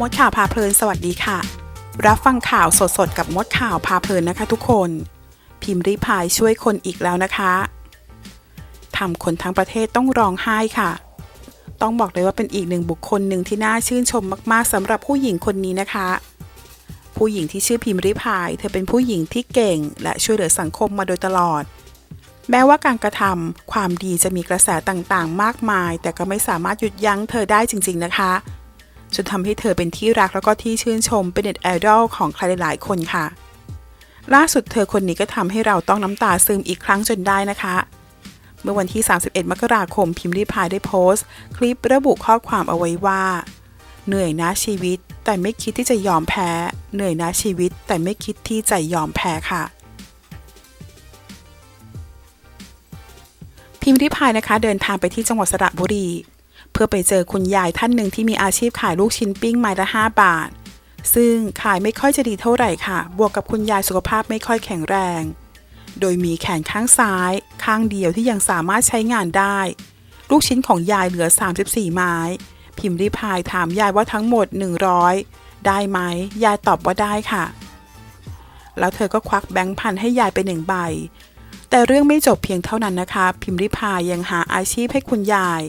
มดข่าวพาเพลินสวัสดีค่ะ รับฟังข่าวสดๆ กับมดข่าวพาเพลินนะคะทุกคน พิมพ์ริพายช่วยคนอีกแล้วนะคะทำคนทั้งประเทศต้องร้องไห้ค่ะ ต้องบอกเลยว่าเป็นอีกหนึ่งบุคคลหนึ่งที่น่าชื่นชมมากๆสำหรับผู้หญิงคนนี้นะคะ ผู้หญิงที่ชื่อพิมพ์ริพาย เธอเป็นผู้หญิงที่เก่ง และช่วยเหลือสังคมมาโดยตลอด แม้ว่าการกระทำความดีจะมีกระแสต่างๆ มากมาย แต่ก็ไม่สามารถหยุดยั้งเธอได้จริง ๆนะคะ จนทำให้เธอเป็นที่รักแล้วก็ที่ชื่นชมเป็นเน็ตไอดอลของใครหลายๆคนค่ะ ล่าสุดเธอคนนี้ก็ทำให้เราต้องน้ำตาซึมอีกครั้งจนได้นะคะ เมื่อวันที่ 31 มกราคมพิมพ์รีพายได้โพสต์ คลิประบุข้อความเอาไว้ว่า เหนื่อยนะชีวิต แต่ไม่คิดที่จะยอมแพ้ เหนื่อยนะชีวิต แต่ไม่คิดที่จะยอมแพ้ค่ะพิมพ์ริพายนะคะเดินทางไปที่จังหวัดสระบุรี พื่อไปเจอคุณยายท่านหนึ่งที่มีอาชีพขายลูกชิ้นปิ้งไม้ละ 5 บาท ซึ่งขายไม่ค่อยจะดีเท่าไหร่ค่ะ บวกกับคุณยายสุขภาพไม่ค่อยแข็งแรง โดยมีแขนข้างซ้าย ข้างเดียวที่ยังสามารถใช้งานได้ ลูกชิ้นของยายเหลือ 34 ไม้ พิมพ์ริพายถามยายว่าทั้งหมด 100 ได้ไหม ยายตอบว่าได้ค่ะ แล้วเธอก็ควักแบงค์พันให้ยายไปหนึ่งใบ แต่เรื่องไม่จบเพียงเท่านั้นนะคะ พิมพ์ริพายยังหาอาชีพให้คุณยาย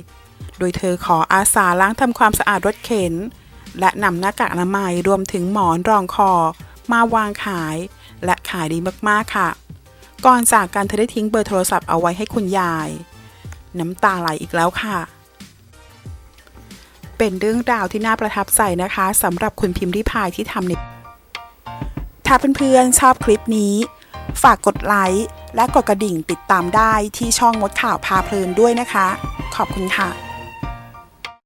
โดยเธอขออาสาล้างทำความสะอาดรถเข็น และนำหน้ากากอนามัยรวมถึงหมอนรองคอ มาวางขาย และขายดีมากๆค่ะ ก่อนจากการเธอได้ทิ้งเบอร์โทรศัพท์เอาไว้ให้คุณยาย น้ำตาไหลอีกแล้วค่ะ เป็นเรื่องราวที่น่าประทับใจนะคะสำหรับคุณพิมพ์ริพายที่ทำในถ้าเพื่อนๆชอบคลิปนี้ ฝากกดไลค์และกดกระดิ่งติดตามได้ที่ช่องมดข่าวพาเพลินด้วยนะคะ ขอบคุณค่ะ